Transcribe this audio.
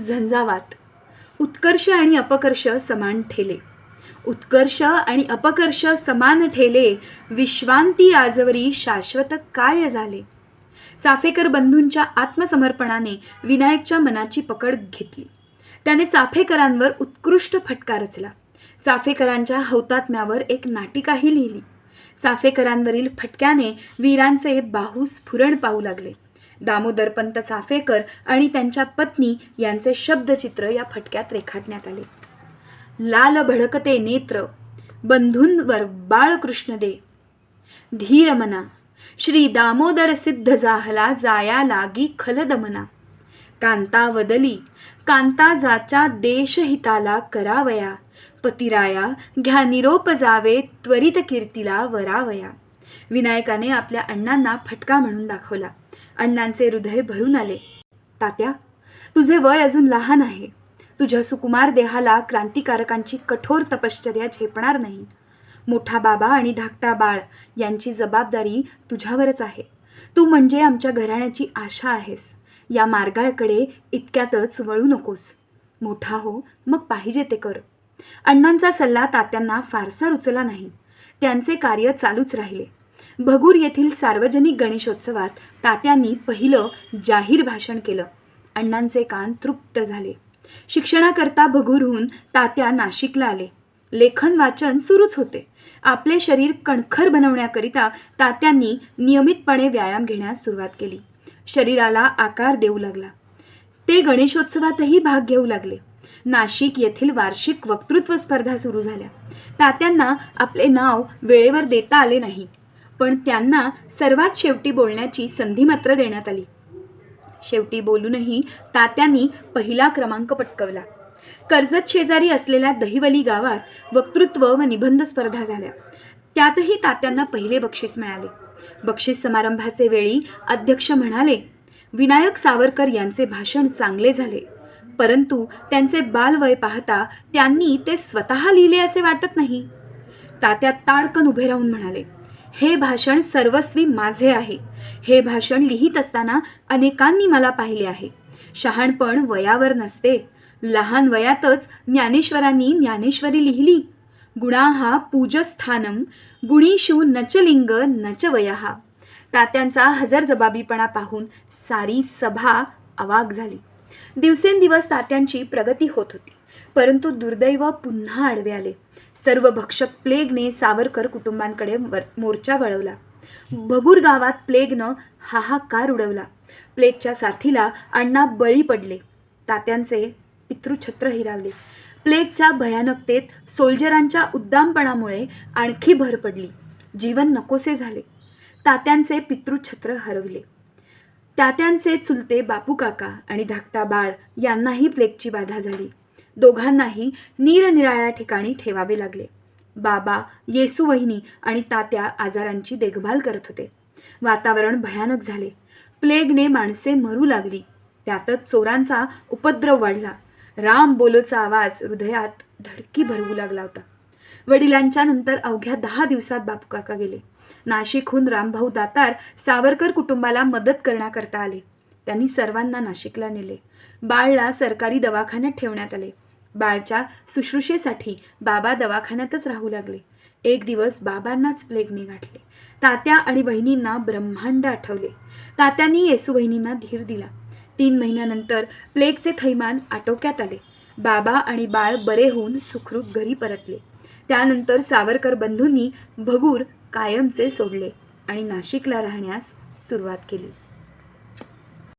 झंझावात. उत्कर्ष आणि अपकर्ष समान ठेले. उत्कर्ष आणि अपकर्ष समान ठेले विश्वांती आजवरी शाश्वत काय झाले? चाफेकर बंधूंच्या आत्मसमर्पणाने विनायकच्या मनाची पकड घेतली. त्याने चाफेकरांवर उत्कृष्ट फटका रचला. चाफेकरांच्या हौतात्म्यावर एक नाटिकाही लिहिली. चाफेकरांवरील फटक्याने वीरांचे बाहू स्फुरण पाहू लागले. दामोदरपंत चाफेकर आणि त्यांच्या पत्नी यांचे शब्दचित्र या फटक्यात रेखाटण्यात आले. लाल भडकते नेत्र बंधूंवर बाळकृष्ण दे. धीर मना श्री दामोदर सिद्ध जाहला जाया लागी खलदमना कांता वदली कांता जाचा देशहिताला करावया. पतिराया घ्या निरोप जावे त्वरित कीर्तीला वरावया. विनायकाने आपल्या अण्णांना फटका म्हणून दाखवला. अण्णांचे हृदय भरून आले. तात्या तुझे वय अजून लहान आहे. तुझ्या सुकुमार देहाला क्रांतिकारकांची कठोर तपश्चर्या झेपणार नाही. मोठा बाबा आणि धाकटा बाळ यांची जबाबदारी तुझ्यावरच आहे. तू म्हणजे आमच्या घराण्याची आशा आहेस. या मार्गाकडे इतक्यातच वळू नकोस. मोठा हो मग पाहिजे ते कर. अण्णांचा सल्ला तात्यांना फारसा रुचला नाही. त्यांचे कार्य चालूच राहिले. भगूर येथील सार्वजनिक गणेशोत्सवात तात्यांनी पहिलं जाहीर भाषण केलं. अण्णांचे कान तृप्त झाले. शिक्षणाकरता भगूरहून तात्या नाशिकला आले. लेखन वाचन सुरूच होते. आपले शरीर कणखर बनवण्याकरिता तात्यांनी नियमितपणे व्यायाम घेण्यास सुरुवात केली. शरीराला आकार देऊ लागला. ते गणेशोत्सवातही भाग घेऊ लागले. नाशिक येथील वार्षिक वक्तृत्व स्पर्धा सुरू झाल्या. तात्यांना आपले नाव वेळेवर देता आले नाही. पण त्यांना सर्वात शेवटी बोलण्याची संधी मात्र देण्यात आली. शेवटी बोलूनही तात्यांनी पहिला क्रमांक पटकवला. कर्जत शेजारी असलेल्या दहिवली गावात वक्तृत्व व निबंध स्पर्धा झाल्या. त्यातही तात्यांना पहिले बक्षीस मिळाले. बक्षीस समारंभाचे वेळी अध्यक्ष म्हणाले विनायक सावरकर यांचे भाषण चांगले झाले. परंतु त्यांचे बालवय पाहता त्यांनी ते स्वतः लिहिले असे वाटत नाही. तात्या ताडकन उभे राहून म्हणाले हे भाषण सर्वस्वी माझे आहे. हे भाषण लिहित असताना अनेकांनी मला पाहिले आहे. शहाणपण वयावर नसते. लहान वयातच ज्ञानेश्वरांनी ज्ञानेश्वरी लिहिली. गुणा हा पूजस्थानम गुणीषु नचलिंग नच वयहा तात्यांचा हजरजबाबीपणा पाहून सारी सभा अवाक झाली. दिवसेंदिवस तात्यांची प्रगती होत होती. परंतु दुर्दैव पुन्हा आडवे आले. सर्व भक्षक प्लेगने सावरकर कुटुंबांकडे वर मोर्चा वळवला. भगूर गावात प्लेगनं हाहाकार उडवला. प्लेगच्या साथीला अण्णा बळी पडले. तात्यांचे पितृछत्र हिरावले. प्लेगच्या भयानकतेत सोल्जरांच्या उद्दामपणामुळे आणखी भर पडली. जीवन नकोसे झाले. तात्यांचे पितृछत्र हरवले. तात्यांचे चुलते बापू काका आणि धाकटा बाळ यांनाही प्लेगची बाधा झाली. दोघांनाही निरनिराळ्या ठिकाणी ठेवावे लागले. बाबा येसू वहिनी आणि तात्या आजारांची देखभाल करत होते. वातावरण भयानक झाले. प्लेगने माणसे मरू लागली. त्यातच चोरांचा उपद्रव वाढला. राम बोलोचा आवाज हृदयात धडकी भरवू लागला होता. वडिलांच्या नंतर अवघ्या दहा दिवसात बापू काका गेले. नाशिकहून रामभाऊ दातार सावरकर कुटुंबाला मदत करण्याकरता आले. त्यांनी सर्वांना नाशिकला नेले. बाळला सरकारी दवाखान्यात ठेवण्यात आले. बाळच्या शुश्रूषेसाठी बाबा दवाखान्यातच राहू लागले. एक दिवस बाबांनाच प्लेगने गाठले. तात्या आणि बहिणींना ब्रह्मांड आठवले. तात्यांनी येसू बहिणींना धीर दिला. तीन महिन्यानंतर प्लेगचे थैमान आटोक्यात आले. बाबा आणि बाळ बरे होऊन सुखरूप घरी परतले. त्यानंतर सावरकर बंधूंनी भगूर कायमचे सोडले आणि नाशिकला राहण्यास सुरुवात केली.